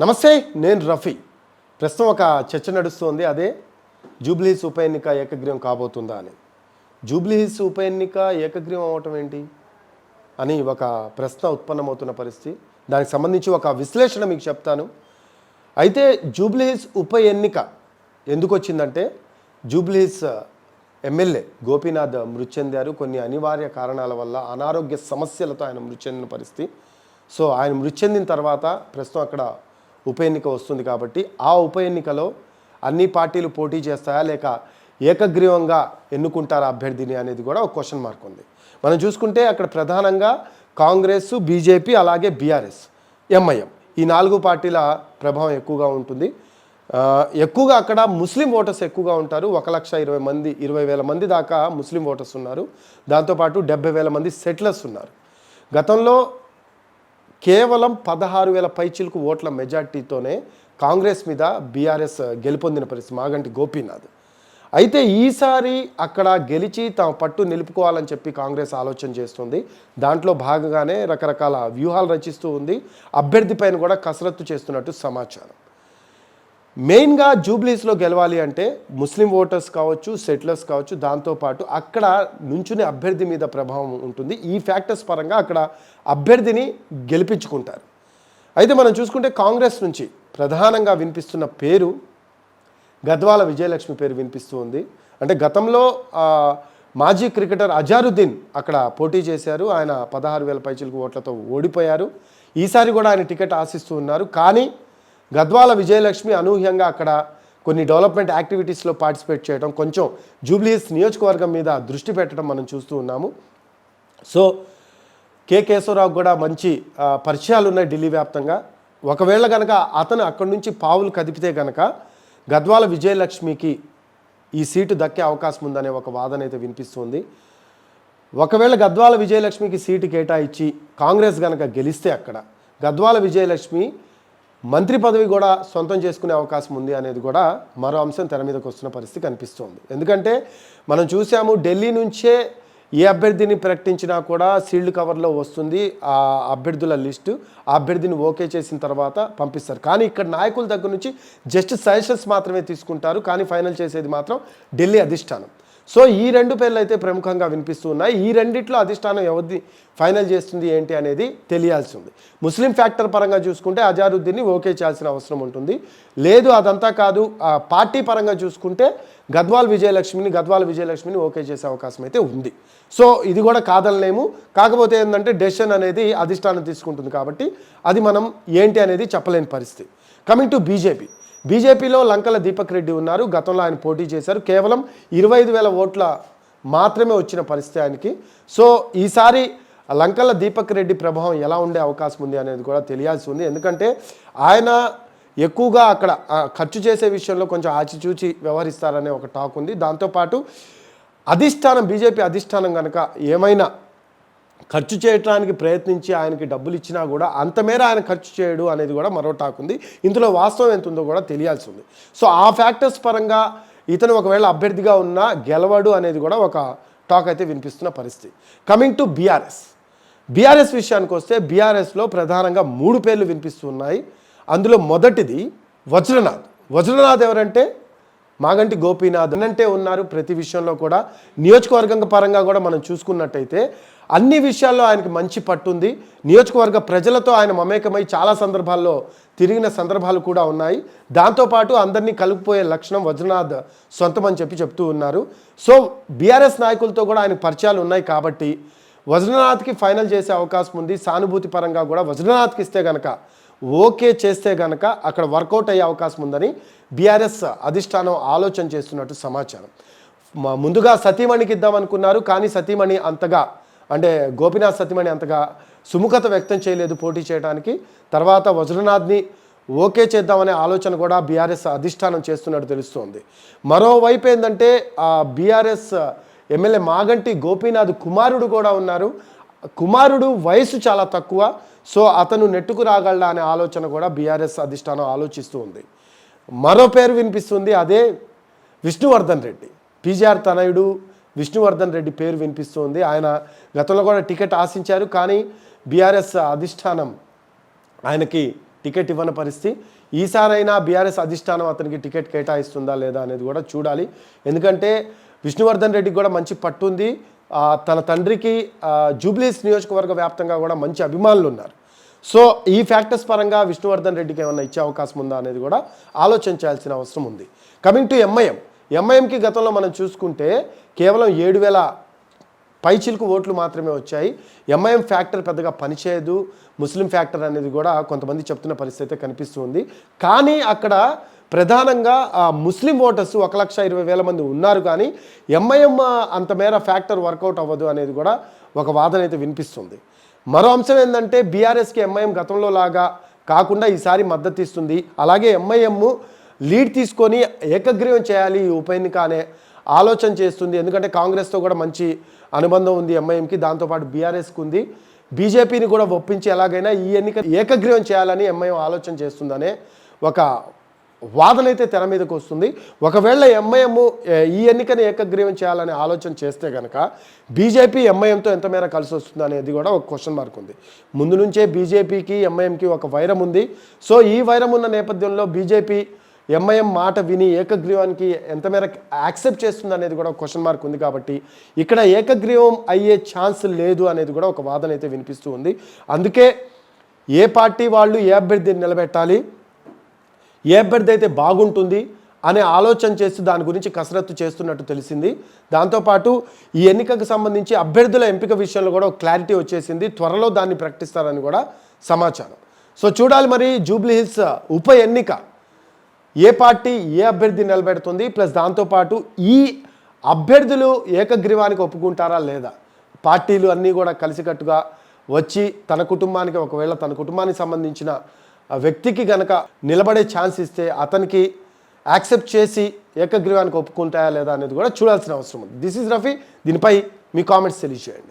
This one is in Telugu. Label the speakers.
Speaker 1: నమస్తే నేను రఫీ. ప్రస్తుతం ఒక చర్చ నడుస్తోంది అదే జూబ్లీహిల్స్ ఉప ఎన్నిక ఏకగ్రీవం కాబోతుందా అని. జూబ్లీహిల్స్ ఉప ఎన్నిక ఏకగ్రీవం అవటం ఏంటి అని ఒక ప్రశ్న ఉత్పన్నమవుతున్న పరిస్థితి. దానికి సంబంధించి ఒక విశ్లేషణ మీకు చెప్తాను. అయితే జూబ్లీహిల్స్ ఉప ఎన్నిక ఎందుకు వచ్చిందంటే జూబ్లీహిల్స్ ఎమ్మెల్యే గోపీనాథ్ మృతి చెందారు. కొన్ని అనివార్య కారణాల వల్ల అనారోగ్య సమస్యలతో ఆయన మృతి చెందిన పరిస్థితి. సో ఆయన మృతి చెందిన తర్వాత ప్రస్తుతం అక్కడ ఉప ఎన్నిక వస్తుంది కాబట్టి ఆ ఉప ఎన్నికలో అన్ని పార్టీలు పోటీ చేస్తాయా లేక ఏకగ్రీవంగా ఎన్నుకుంటారా అభ్యర్థిని అనేది కూడా ఒక క్వశ్చన్ మార్క్ ఉంది. మనం చూసుకుంటే అక్కడ ప్రధానంగా కాంగ్రెస్ బీజేపీ అలాగే బీఆర్ఎస్ ఎంఐఎం ఈ నాలుగు పార్టీల ప్రభావం ఎక్కువగా ఉంటుంది. ఎక్కువగా అక్కడ ముస్లిం ఓటర్స్ ఎక్కువగా ఉంటారు. ఒక లక్ష ఇరవై మంది ఇరవై వేల మంది దాకా ముస్లిం ఓటర్స్ ఉన్నారు. దాంతోపాటు డెబ్బై వేల మంది సెటిలర్స్ ఉన్నారు. గతంలో కేవలం పదహారు వేల పైచిలకు ఓట్ల మెజార్టీతోనే కాంగ్రెస్ మీద బీఆర్ఎస్ గెలుపొందిన పరిస్థితి మాగంటి గోపీనాథ్. అయితే ఈసారి అక్కడ గెలిచి తమ పట్టు నిలుపుకోవాలని చెప్పి కాంగ్రెస్ ఆలోచన చేస్తుంది. దాంట్లో భాగంగానే రకరకాల వ్యూహాలు రచిస్తూ ఉంది. అభ్యర్థి పైన కూడా కసరత్తు చేస్తున్నట్టు సమాచారం. మెయిన్గా జూబ్లీస్లో గెలవాలి అంటే ముస్లిం ఓటర్స్ కావచ్చు సెటిలర్స్ కావచ్చు దాంతోపాటు అక్కడ నుంచుని అభ్యర్థి మీద ప్రభావం ఉంటుంది. ఈ ఫ్యాక్టర్స్ పరంగా అక్కడ అభ్యర్థిని గెలిపించుకుంటారు. అయితే మనం చూసుకుంటే కాంగ్రెస్ నుంచి ప్రధానంగా వినిపిస్తున్న పేరు గద్వాల విజయలక్ష్మి పేరు వినిపిస్తూ ఉంది. అంటే గతంలో మాజీ క్రికెటర్ అజారుద్దీన్ అక్కడ పోటీ చేశారు. ఆయన పదహారు వేల పైచిలకు ఓట్లతో ఓడిపోయారు. ఈసారి కూడా ఆయన టికెట్ ఆశిస్తూ ఉన్నారు. కానీ గద్వాల విజయలక్ష్మి అనూహ్యంగా అక్కడ కొన్ని డెవలప్మెంట్ యాక్టివిటీస్లో పార్టిసిపేట్ చేయడం కొంచెం జూబ్లీస్ నియోజకవర్గం మీద దృష్టి పెట్టడం మనం చూస్తూ ఉన్నాము. సో కె కేశవరావు కూడా మంచి పరిచయాలు ఉన్నాయి ఢిల్లీ వ్యాప్తంగా. ఒకవేళ కనుక అతను అక్కడి నుంచి పావులు కదిపితే కనుక గద్వాల విజయలక్ష్మికి ఈ సీటు దక్కే అవకాశం ఉందనే ఒక వాదన అయితే వినిపిస్తుంది. ఒకవేళ గద్వాల విజయలక్ష్మికి సీటు కేటాయించి కాంగ్రెస్ కనుక గెలిస్తే అక్కడ గద్వాల విజయలక్ష్మి మంత్రి పదవి కూడా సొంతం చేసుకునే అవకాశం ఉంది అనేది కూడా మరో అంశం తెర మీదకి వస్తున్న పరిస్థితి కనిపిస్తోంది. ఎందుకంటే మనం చూసాము ఢిల్లీ నుంచే ఏ అభ్యర్థిని ప్రకటించినా కూడా సీల్డ్ కవర్లో వస్తుంది ఆ అభ్యర్థుల లిస్టు. ఆ అభ్యర్థిని ఓకే చేసిన తర్వాత పంపిస్తారు. కానీ ఇక్కడ నాయకుల దగ్గర నుంచి జస్ట్ సజెషన్స్ మాత్రమే తీసుకుంటారు. కానీ ఫైనల్ చేసేది మాత్రం ఢిల్లీ అధిష్టానం. సో ఈ రెండు పేర్లు అయితే ప్రముఖంగా వినిపిస్తూ ఉన్నాయి. ఈ రెండిట్లో అధిష్టానం ఎవరిది ఫైనల్ చేస్తుంది ఏంటి అనేది తెలియాల్సి ఉంది ముస్లిం ఫ్యాక్టర్ పరంగా చూసుకుంటే అజారుద్దీన్ని ఓకే చేయాల్సిన అవసరం ఉంటుంది. లేదు అదంతా కాదు పార్టీ పరంగా చూసుకుంటే గద్వాల్ విజయలక్ష్మిని గద్వాల్ విజయలక్ష్మిని ఓకే చేసే అవకాశం అయితే ఉంది. సో ఇది కూడా కాదనలేము. కాకపోతే ఏంటంటే డెసిషన్ అనేది అధిష్టానం తీసుకుంటుంది కాబట్టి అది మనం ఏంటి అనేది చెప్పలేని పరిస్థితి. కమింగ్ టు బీజేపీ బీజేపీలో లంకల దీపక్ రెడ్డి ఉన్నారు. గతంలో ఆయన పోటీ చేశారు. కేవలం ఇరవై ఐదు వేల ఓట్ల మాత్రమే వచ్చిన పరిస్థితి ఆయనకి. సో ఈసారి లంకల దీపక్ రెడ్డి ప్రభావం ఎలా ఉండే అవకాశం ఉంది అనేది కూడా తెలియాల్సి ఉంది. ఎందుకంటే ఆయన ఎక్కువగా అక్కడ ఖర్చు చేసే విషయంలో కొంచెం ఆచిచూచి వ్యవహరిస్తారనే ఒక టాక్ ఉంది. దాంతోపాటు అధిష్టానం బీజేపీ అధిష్టానం కనుక ఏమైనా ఖర్చు చేయడానికి ప్రయత్నించి ఆయనకి డబ్బులు ఇచ్చినా కూడా అంతమేర ఆయన ఖర్చు చేయడు అనేది కూడా మరో టాక్ ఉంది. ఇందులో వాస్తవం ఎంత ఉందో కూడా తెలియాల్సి ఉంది. సో ఆ ఫ్యాక్టర్స్ పరంగా ఇతను ఒకవేళ అభ్యర్థిగా ఉన్నా గెలవడు అనేది కూడా ఒక టాక్ అయితే వినిపిస్తున్న పరిస్థితి. కమింగ్ టు బీఆర్ఎస్ బీఆర్ఎస్ విషయానికి వస్తే బీఆర్ఎస్లో ప్రధానంగా మూడు పేర్లు వినిపిస్తున్నాయి అందులో మొదటిది వజ్రనాథ్. వజ్రనాథ్ ఎవరంటే మాగంటి గోపీనాథ్ అంటే ఉన్నారు ప్రతి విషయంలో కూడా. నియోజకవర్గం పరంగా కూడా మనం చూసుకున్నట్టయితే అన్ని విషయాల్లో ఆయనకి మంచి పట్టుంది. నియోజకవర్గ ప్రజలతో ఆయన మమేకమై చాలా సందర్భాల్లో తిరిగిన సందర్భాలు కూడా ఉన్నాయి. దాంతోపాటు అందరినీ కలిపిపోయే లక్షణం వజ్రనాథ్ సొంతం అని చెప్పి చెప్తూ ఉన్నారు. సో బీఆర్ఎస్ నాయకులతో కూడా ఆయన పరిచయాలు ఉన్నాయి కాబట్టి వజ్రనాథ్కి ఫైనల్ చేసే అవకాశం ఉంది. సానుభూతి పరంగా కూడా వజ్రనాథ్కి ఇస్తే కనుక ఓకే చేస్తే గనక అక్కడ వర్కౌట్ అయ్యే అవకాశం ఉందని బీఆర్ఎస్ అధిష్టానం ఆలోచన చేస్తున్నట్టు సమాచారం. ముందుగా సతీమణికి ఇద్దామనుకున్నారు కానీ సతీమణి అంతగా అంటే గోపినాథ్ సతీమణి అంతగా సుముఖత వ్యక్తం చేయలేదు పోటీ చేయడానికి తర్వాత వజ్రనాథ్ని ఓకే చేద్దామనే ఆలోచన కూడా బీఆర్ఎస్ అధిష్టానం చేస్తున్నట్టు తెలుస్తోంది. మరోవైపు ఏంటంటే బీఆర్ఎస్ ఎమ్మెల్యే మాగంటి గోపీనాథ్ కుమారుడు కూడా ఉన్నారు. కుమారుడు వయసు చాలా తక్కువ సో అతను నెట్టుకు రాగలడా అనే ఆలోచన కూడా బీఆర్ఎస్ అధిష్టానం ఆలోచిస్తూ ఉంది. మరో పేరు వినిపిస్తుంది అదే విష్ణువర్ధన్ రెడ్డి. పీజీఆర్ తనయుడు విష్ణువర్ధన్ రెడ్డి పేరు వినిపిస్తుంది. ఆయన గతంలో కూడా టికెట్ ఆశించారు కానీ బీఆర్ఎస్ అధిష్టానం ఆయనకి టికెట్ ఇవ్వని పరిస్థితి. ఈసారైనా బీఆర్ఎస్ అధిష్టానం అతనికి టికెట్ కేటాయిస్తుందా లేదా అనేది కూడా చూడాలి. ఎందుకంటే విష్ణువర్ధన్ రెడ్డికి కూడా మంచి పట్టుంది తన తండ్రికి జూబ్లీస్ నియోజకవర్గ వ్యాప్తంగా కూడా మంచి అభిమానులు ఉన్నారు. సో ఈ ఫ్యాక్టర్స్ పరంగా విష్ణువర్ధన్ రెడ్డికి ఏమైనా ఇచ్చే అవకాశం ఉందా అనేది కూడా ఆలోచించాల్సిన అవసరం ఉంది. Coming to MIM. ఎంఐఎంకి గతంలో మనం చూసుకుంటే కేవలం ఏడు వేల పైచిలకు ఓట్లు మాత్రమే వచ్చాయి. ఎంఐఎం ఫ్యాక్టర్ పెద్దగా పనిచేయదు. ముస్లిం ఫ్యాక్టర్ అనేది కూడా కొంతమంది చెప్తున్న పరిస్థితి అయితే కనిపిస్తుంది కానీ అక్కడ ప్రధానంగా ముస్లిం ఓటర్స్ ఒక లక్ష ఇరవై వేల మంది ఉన్నారు కానీ ఎంఐఎం అంత మేర ఫ్యాక్టర్ వర్కౌట్ అవ్వదు అనేది కూడా ఒక వాదన అయితే వినిపిస్తుంది. మరో అంశం ఏంటంటే బీఆర్ఎస్కి ఎంఐఎం గతంలో లాగా కాకుండా ఈసారి మద్దతు ఇస్తుంది. అలాగే ఎంఐఎం లీడ్ తీసుకొని ఏకగ్రీవం చేయాలి ఈ ఉప ఎన్నిక అనే ఆలోచన చేస్తుంది. ఎందుకంటే కాంగ్రెస్తో కూడా మంచి అనుబంధం ఉంది ఎంఐఎంకి. దాంతోపాటు బీఆర్ఎస్కి ఉంది. బీజేపీని కూడా ఒప్పించి ఎలాగైనా ఈ ఎన్నిక ఏకగ్రీవం చేయాలని ఎంఐఎం ఆలోచన చేస్తుందనే ఒక వాదనైతే తెర మీదకు వస్తుంది. ఒకవేళ ఎంఐఎం ఈ ఎన్నికని ఏకగ్రీవం చేయాలనే ఆలోచన చేస్తే కనుక బీజేపీ ఎంఐఎంతో ఎంత మేర కలిసి వస్తుంది అనేది కూడా ఒక క్వశ్చన్ మార్క్ ఉంది. ముందు నుంచే బీజేపీకి ఎంఐఎంకి ఒక వైరం ఉంది. సో ఈ వైరం ఉన్న నేపథ్యంలో బీజేపీ ఎంఐఎం మాట విని ఏకగ్రీవానికి ఎంత మేరకు యాక్సెప్ట్ చేస్తుంది అనేది కూడా ఒక క్వశ్చన్ మార్క్ ఉంది కాబట్టి ఇక్కడ ఏకగ్రీవం అయ్యే ఛాన్స్ లేదు అనేది కూడా ఒక వాదన అయితే వినిపిస్తూ ఉంది. అందుకే ఏ పార్టీ వాళ్ళు ఏ అభ్యర్థిని నిలబెట్టాలి? ఏ అభ్యర్థి అయితే బాగుంటుంది అనే ఆలోచన చేస్తూ దాని గురించి కసరత్తు చేస్తున్నట్టు తెలిసింది. దాంతోపాటు ఈ ఎన్నికకు సంబంధించి అభ్యర్థుల ఎంపిక విషయంలో కూడా క్లారిటీ వచ్చేసింది. త్వరలో దాన్ని ప్రకటిస్తారని కూడా సమాచారం. సో చూడాలి మరి జూబ్లీహిల్స్ ఉప ఎన్నిక ఏ పార్టీ ఏ అభ్యర్థి నిలబెడుతుంది? ప్లస్ దాంతోపాటు ఈ అభ్యర్థులు ఏకగ్రీవానికి ఒప్పుకుంటారా లేదా? పార్టీలు అన్నీ కూడా కలిసికట్టుగా వచ్చి తన కుటుంబానికి ఒకవేళ తన కుటుంబానికి సంబంధించిన ఆ వ్యక్తికి కనుక నిలబడే ఛాన్స్ ఇస్తే అతనికి యాక్సెప్ట్ చేసి ఏకగ్రీవానికి ఒప్పుకుంటాయా లేదా అనేది కూడా చూడాల్సిన అవసరం ఉంది. This is Rafi. దీనిపై మీ కామెంట్స్ తెలియజేయండి.